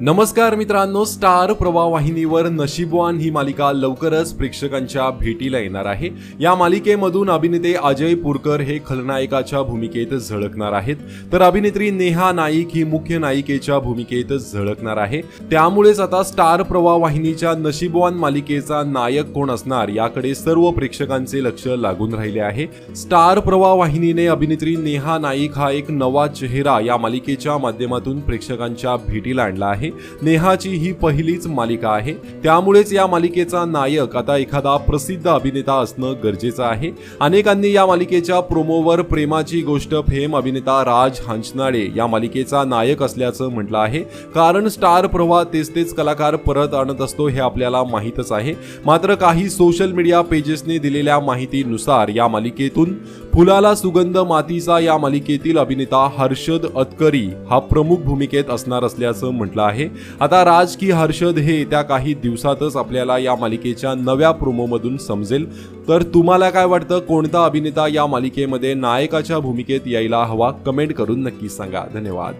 नमस्कार मित्रांनो स्टार प्रवाह वाहिनीवर नशीबवान ही मालिका लवकरच प्रेक्षकांच्या भेटीला येणार आहे. या मालिकेमधून अभिनेते अजय पुरकर हे खलनायकाच्या भूमिकेत झळकणार आहेत. तर अभिनेत्री नेहा नाईक ही मुख्य नायिकेच्या भूमिकेत झळकणार आहे. त्यामुळेच आता स्टार प्रवाह वाहिनीच्या नशीबवान मालिकेचा नायक कोण असणार याकडे सर्व प्रेक्षकांचे लक्ष लागून राहिले आहे. स्टार प्रवाह वाहिनीने अभिनेत्री नेहा नाईक हा एक नवा चेहरा या मालिकेच्या माध्यमातून प्रेक्षकांच्या भेटीला आणला आहे. नेहाची ही पहिलीच मालिका आहे. त्यामुळेच या मालिकेचा नायक आता एखादा प्रसिद्ध अभिनेता असणं गरजेचं आहे. अनेकांनी या मालिकेच्या प्रोमोवर प्रेमाची गोष्ट फेम अभिनेता राज हंचनाळे या मालिकेचा नायक असल्याचं म्हटलं आहे. कारण स्टार प्रवाह तेच तेच कलाकार परत आणत असतो हे आपल्याला माहीतच आहे. मात्र काही सोशल मीडिया पेजेसने दिलेल्या माहितीनुसार या मालिकेतून फुलाला सुगंध मातीचा या मालिकेतील अभिनेता हर्षद अतकरी हा प्रमुख भूमिकेत असणार असल्याचं म्हटलं आहे. आता राज की हर्षद हे त्या काही दिवसातच आपल्याला या मालिकेच्या नव्या प्रोमोमधून समजेल. तर तुम्हाला काय वाटतं? कोणता अभिनेता या मालिकेमध्ये नायकाच्या भूमिकेत यायला हवा? कमेंट करून नक्की सांगा. धन्यवाद.